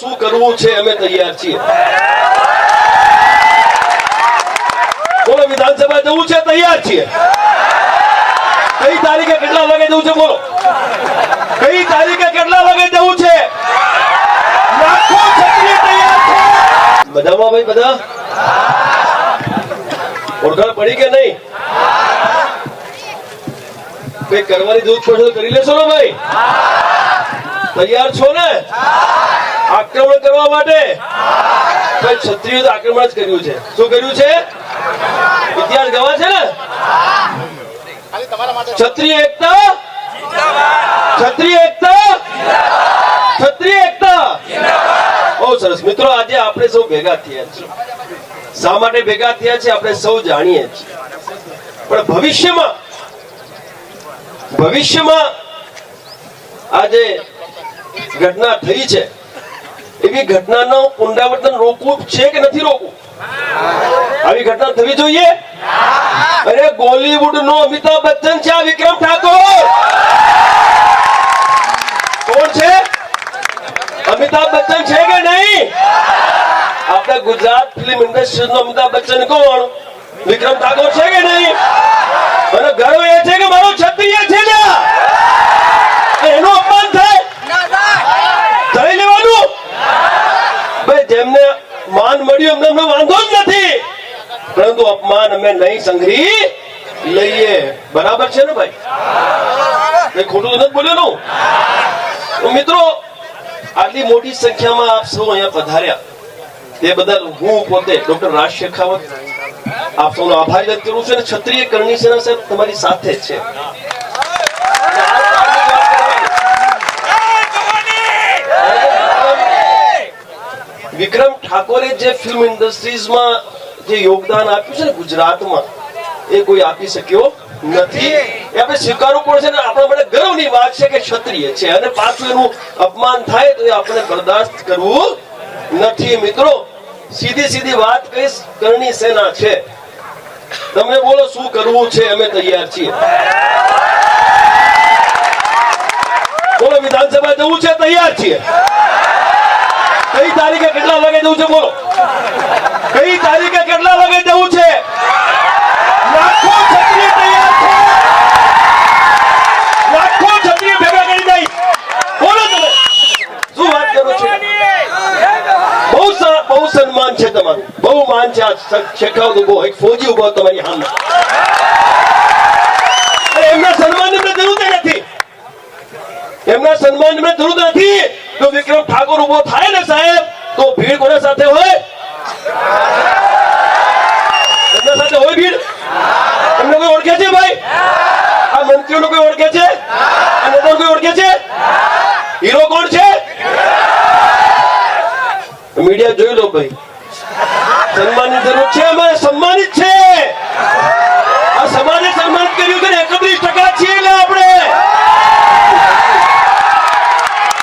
શું કરવું છે અમે તૈયાર છીએ. બોલો વિધાનસભા જવું છે, તૈયાર છીએ. કઈ તારીખે કેટલા વાગે જવું છે, બોલો. કઈ તારીખે કેટલા વાગે જવું છે? બધામાં ભાઈ, બધા? ઓળખાણ પડી કે નહીં? કઈ કરવાની જરૂર પડશે કરી લેશો ને ભાઈ. તૈયાર છો ને? આક્રમણ કરવા માટે? ભાઈ ક્ષત્રિયો તો આક્રમણ જ કર્યું છે. શું કર્યું છે? ઇતિહાસ ગવા છે ને? ક્ષત્રિય એકતા? ક્ષત્રિય એકતા? ક્ષત્રિય એકતા? બહુ સરસ. મિત્રો, આજે આપણે સૌ ભેગા થયા છીએ. શા માટે ભેગા થયા છે આપણે સૌ જાણીએ છીએ. પણ ભવિષ્યમાં ભવિષ્યમાં આજે ઘટના થઈ છે. એવી ઘટનાનો પુનરાવર્તન રોકવું છે કે નથી રોકવું? આવી ઘટના થવી જોઈએ? અરે બોલીવુડ નો અમિતાભ બચ્ચન છે આ વિક્રમ ઠાકોર! કોણ છે? અમિતાભ બચ્ચન છે કે નહીં? આપણા ગુજરાત ફિલ્મ ઇન્ડસ્ટ્રી નો અમિતાભ બચ્ચન કોણ? વિક્રમ ઠાકોર છે કે નહીં? મને ગર્વ એ છે કે મારો ક્ષત્રિય છે લ્યા. એનું અપમાન થાય થઈ લેવાનું ભાઈ જેમને માન અમને વાંધો જ નથી. પરંતુ અપમાન અમે નહીં સંઘરી લઈએ. બરાબર છે ને ભાઈ? ખોટું નથી બોલ્યો નું. મિત્રો, આટલી મોટી સંખ્યામાં આપ સૌ અહીંયા પધાર્યા. તે બદલ હું પોતે ડોક્ટર રાજ શેખાવત આપ સૌનો આભાર વ્યક્ત કરું છું અને ક્ષત્રિય કરણી સેના સાહેબ તમારી સાથે છે. ઠાકોરે જે ફિલ્મ ઇન્ડસ્ટ્રીઝમાં જે યોગદાન આપ્યું છે ને ગુજરાતમાં એ કોઈ આપી શક્યો નથી. એ. આપણે સ્વીકારવું પડશે ને આપણા માટે ગર્વની વાત છે કે ક્ષત્રિય છે. અને પાછું એનું અપમાન થાય તો એ આપણે બરદાસ્ત કરવું નથી. મિત્રો સીધી સીધી વાત કહીશ કરણી સેના છે. તમે બોલો શું કરવું છે? અમે તૈયાર છીએ. બોલો વિધાનસભા જવું છે? તૈયાર છીએ. કઈ તારીખે કેટલા વાગે જવું છે બોલો. કઈ તારીખે કેટલા વાગે જવું છે? લાખો છત્રી તૈયાર છે. લાખો છત્રી ભેગા કરી દઈ. બોલો તમે. શું વાત કરો છો? બહુ બહુ સન્માન છે તમારું. બહુ માન છે આ શ- શેખાવત ઊભો એક ફોજી ઊભો તમારી હામે એમના સન્માન એમને જરૂર નથી. એમના સન્માન એમને જરૂર નથી. જો વિક્રમ ઠાકોર ઊભો થાય ને સાહેબ, તો ભીડ કોના સાથે હોય? એમના સાથે હોય ભીડ? એમને કોઈ ઓળખે છે ભાઈ? આ મંત્રીઓને કોઈ ઓળખે છે? આ નેતાઓ કોઈ ઓળખે છે? હીરો કોણ છે? મીડિયા જોઈ લો ભાઈ. સન્માનની જરૂર છે, અમારે સન્માનિત છે. આ સમાજે સન્માનિત કર્યું છે એકત્રીસ ટકા છીએ આપણે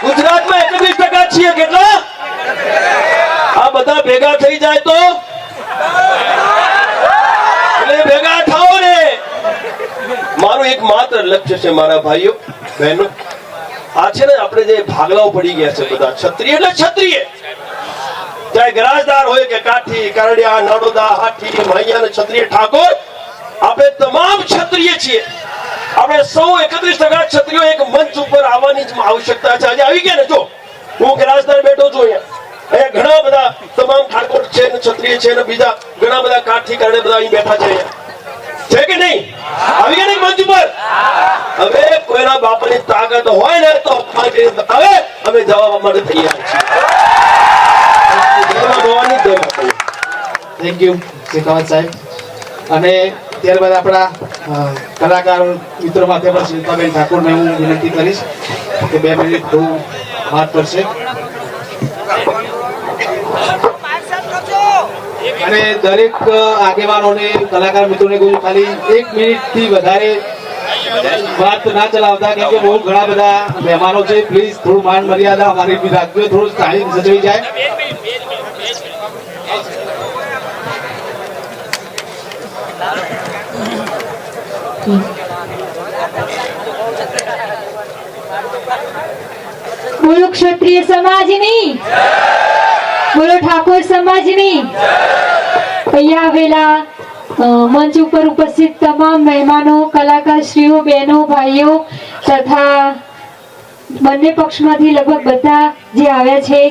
ગુજરાતમાં એકત્રીસ ટકા છીએ કેટલા? આ બધા ભેગા થઈ જાય તો? ભેગા થાઓ ને. મારું એક માત્ર લક્ષ્ય છે, મારા ભાઈઓ, બહેનો. આ છે ને આપણે જે ભાગલાઓ પડી ગયા છે બધા. ક્ષત્રિય એટલે ક્ષત્રિય. ચાહે ગરાજદાર હોય કે કાઠી, કરડિયા, નાડોદા, હાથી મૈયા અને ક્ષત્રિય ઠાકોર, આપણે તમામ ક્ષત્રિય છીએ. આપણે સૌ એકત્રીસ ટકા ક્ષત્રિયો એક મંચ ઉપર આવવાની જ આવશ્યકતા છે. આજે આવી ગયા ને, જો. હું ગરાજદાર બેઠો છું અહીંયા. ઘણા બધા તમામ ઠાકોર છે ને ક્ષત્રિય છે ને બીજા ઘણા બધા કાઠી કારણે બધા અહીં બેઠા છે છે કે નહીં? આવી ગયા નહીં મંચ ઉપર? હવે કોઈના બાપાની તાકાત હોય ને તો હવે અમે જવાબ માટે તૈયાર. થેન્ક યુ શેખાવત સાહેબ. અને ત્યારબાદ આપણા કલાકાર મિત્રો માટે પણ શિલ્પાબેન ઠાકોરને હું વિનંતી કરીશ કે બે મિનિટ થોડું વાત કરશે અને દરેક આગેવાનોને, કલાકાર મિત્રોને કહું ખાલી એક મિનિટથી વધારે વાત ના ચલાવતા, કેમ કે બહુ ઘણા બધા મહેમાનો છે. પ્લીઝ થોડું માન મર્યાદા અમારી બી રાખજો. થોડું તાળી સચવાઈ જાય. બોલો સમાજની. બોલો ઠાકોર સમાજની. અહીંયા આવેલા મંચ ઉપર ઉપસ્થિત તમામ મહેમાનો કલાકારશ્રીઓ બહેનો, ભાઈઓ તથા બંને પક્ષમાંથી લગભગ બધા જે આવ્યા છે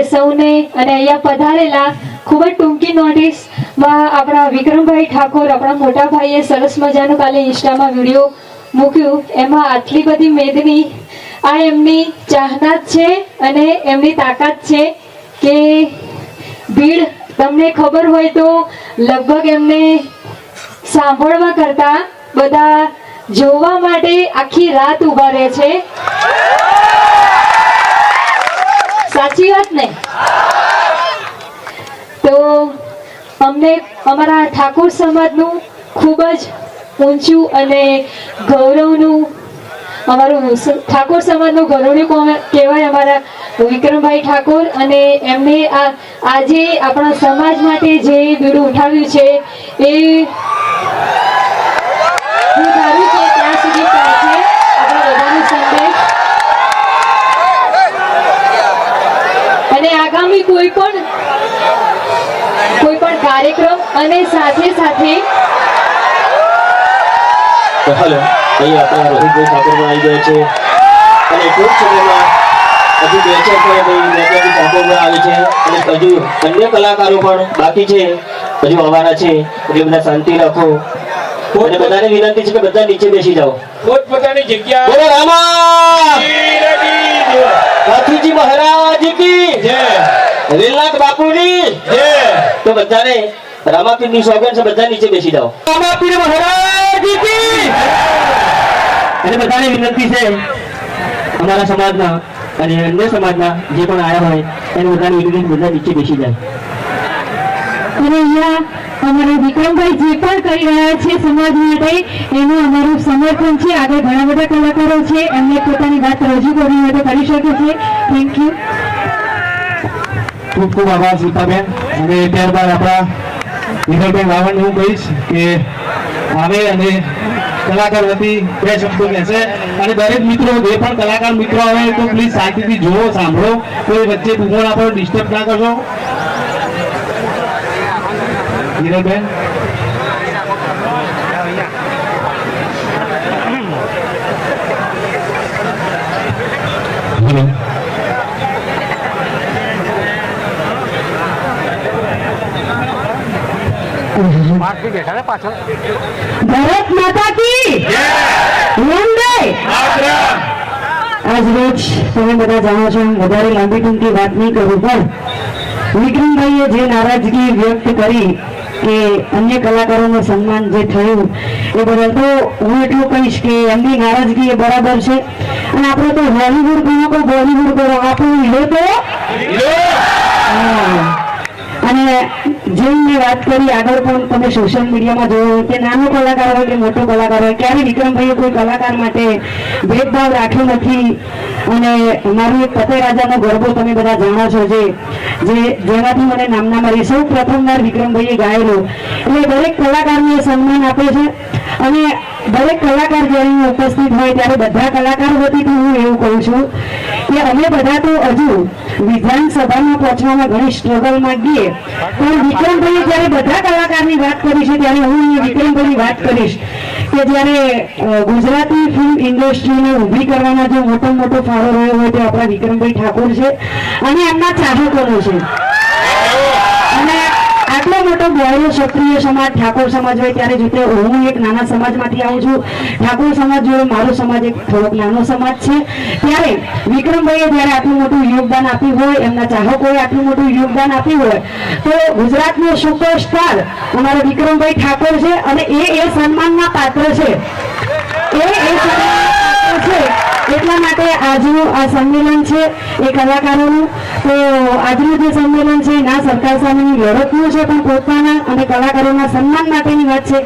એ સૌને અને અહીંયા પધારેલા ખૂબ જ ટૂંકી નોટિસમાં આપણા વિક્રમભાઈ ઠાકોર, આપણા મોટા ભાઈએ સરસ મજાનું કાલે ઇન્સ્ટામાં વીડિયો મૂક્યું. એમાં આટલી બધી મેદની આ એમની ચાહના જ છે અને એમની તાકાત છે કે ભીડ તમને ખબર હોય તો લગભગ એમને સાંભળવા કરતા બધા જોવા માટે આખી રાત ઊભા રહે છે. સાચી વાત ને? તો અમને અમારા ઠાકોર સમાજનું ખૂબ જ ઊંચું અને ગૌરવનું અમારું ઠાકોર સમાજનું કોમે- કહેવાય અમારા વિક્રમભાઈ ઠાકોર અને એમને આ આજે આપણા સમાજ માટે જે બીડું ઉઠાવ્યું છે, એ હું ત્યાં સુધી પહોંચે. અને આગામી કોઈ પણ કોઈ પણ કાર્યક્રમ અને સાથે સાથે હાલો. અહીં આપણા રોહિતભાઈ ઠાકોર આવી ગયા છે. અને ટૂંક સમયમાં હજુ બે ચાર પણ ઠાકોર આવે છે. અને હજુ અન્ય કલાકારો પણ બાકી છે. હજુ આવવાના છે. એટલે બધા શાંતિ રાખો. અને બધાને વિનંતી છે કે બધા નીચે બેસી જાઓ. પોતપોતાની જગ્યા બોલો રામા! મહારાજ કી જય. રેલનાથ બાપુની જય. તો બધાને રામાપીરની સોગંદ છે. બધા નીચે બેસી જાઓ. રામાપીર મહારાજ કી અને બધાને વિનંતી છે અમારા સમાજના અને અન્ય સમાજના જે પણ આવ્યા હોય એને બધાને વિનંતી બધા નીચે બેસી જાય. અને અહીંયા અમારા વિક્રમભાઈ જે પણ કરી રહ્યા છે સમાજ માટે એનું અમારું સમર્થન છે. આગળ ઘણા બધા કલાકારો છે એમને પોતાની વાત રજૂ કરવી હોય તો કરી શકે છે. થેન્ક યુ ખૂબ ખૂબ આભાર શિલ્પાબેન અને ત્યારબાદ આપણા વિક્રમભાઈ વાવણને હું કહીશ કે આવે અને કલાકાર વતી બે શબ્દો કહેશે. અને દરેક મિત્રો જે પણ કલાકાર મિત્રો આવે, તો પ્લીઝ શાંતિથી જુઓ, સાંભળો. કોઈ વચ્ચે બૂમો આપણે ડિસ્ટર્બ ના કરશો. હિરલબેન હેલો ભારત માતા કી વંદે! આજ રોજ તમે બધા જાણો છો વધારે લાંબી ટૂંકી વાત નહીં કરું પણ વિક્રમભાઈએ જે નારાજગી વ્યક્ત કરી કે અન્ય કલાકારોનું સન્માન જે થયું એ બદલ તો હું એટલું કહીશ કે એમની નારાજગી એ બરાબર છે. અને આપણે તો હોલીવુડ ગણો કે બોલીવુડ ગણો આપણું લે તો? અને મેં વાત કરી, આગળ પણ તમે સોશિયલ મીડિયામાં જોયો કે નાનો કલાકાર હોય કે મોટો કલાકાર હોય, ક્યારે વિક્રમભાઈએ કોઈ કલાકાર માટે ભેદભાવ રાખ્યો નથી? અને મારું એક પતે રાજાનો ગરબો તમે બધા જાણો છો જે જેનાથી મને નામના મારી સૌ પ્રથમવાર વિક્રમભાઈએ ગાયેલો. એટલે દરેક કલાકારને સન્માન આપે છે. અને દરેક કલાકાર જ્યારે હું ઉપસ્થિત હોય, ત્યારે બધા કલાકારો વતી હું એવું કહું છું કે અમે બધા તો હજુ વિધાનસભામાં પહોંચવામાં ઘણી સ્ટ્રગલમાં ગઈએ પણ વિક્રમભાઈ જ્યારે બધા કલાકારની વાત કરી છે, ત્યારે હું વિક્રમભાઈની વાત કરીશ કે જ્યારે ગુજરાતી ફિલ્મ ઇન્ડસ્ટ્રીને ઊભી કરવામાં જે મોટો મોટો ફાળો રહ્યો હોય તે આપણા વિક્રમભાઈ ઠાકોર છે અને એમના ચાહકોનો છે. આટલો ક્ષત્રિય સમાજ, ઠાકોર સમાજ હોય ત્યારે જોતે હું એક નાના સમાજમાંથી આવું છું. ઠાકોર સમાજ જોડે મારો સમાજ એક થોડોક નાનો સમાજ છે. ત્યારે વિક્રમભાઈએ જ્યારે આટલું મોટું યોગદાન આપ્યું હોય, એમના ચાહકોએ આટલું મોટું યોગદાન આપ્યું હોય, તો ગુજરાતનો સુપરસ્ટાર અમારો વિક્રમભાઈ ઠાકોર છે અને એ એ સન્માનના પાત્ર છે. એ એ સન્માનના પાત્ર છે. એટલા માટે આજનું આ સંમેલન છે, એ કલાકારોનું. તો આજનું જે સંમેલન છે ના સરકાર સામેની લડતનું છે પણ પોતાના અને કલાકારોના સન્માન માટેની વાત છે.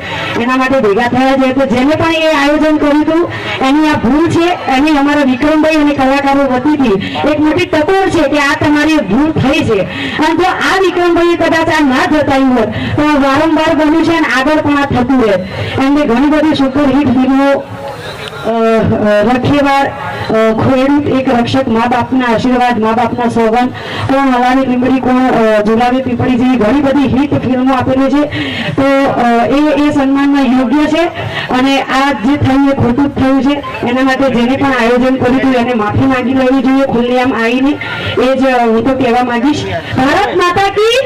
એના માટે ભેગા થયા છે. તો જેને પણ એ આયોજન કર્યું હતું, એની આ ભૂલ છે, એની અમારા વિક્રમભાઈ અને કલાકારો વતીથી એક મોટી ટકોર છે કે આ તમારી ભૂલ થઈ છે. અને જો આ વિક્રમભાઈએ કદાચ આ ના જતાયું હોત, તો વારંવાર બન્યું છે અને આગળ પણ આ થતું રહે. એમને ઘણી બધી સુપરહિટ ફિલ્મો રખેવાર ખેડૂત એક રક્ષક મા બાપના આશીર્વાદ મા બાપના સોગન કોણ હવાની લીમડી કોણ અ, ઝુલાવી પીપળી જેવી ઘણી બધી હિટ ફિલ્મો આપેલી છે. તો એ એ સન્માનમાં યોગ્ય છે અને આ જે થયું એ ખોટું થયું છે. એના માટે જેને પણ આયોજન કર્યું હતું એને માફી માંગી લેવી જોઈએ. ખુલ્લેઆમ આવીને એ જ હું તો કહેવા માંગીશ. ભારત માતા કી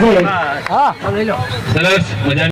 જય. સરસ મજા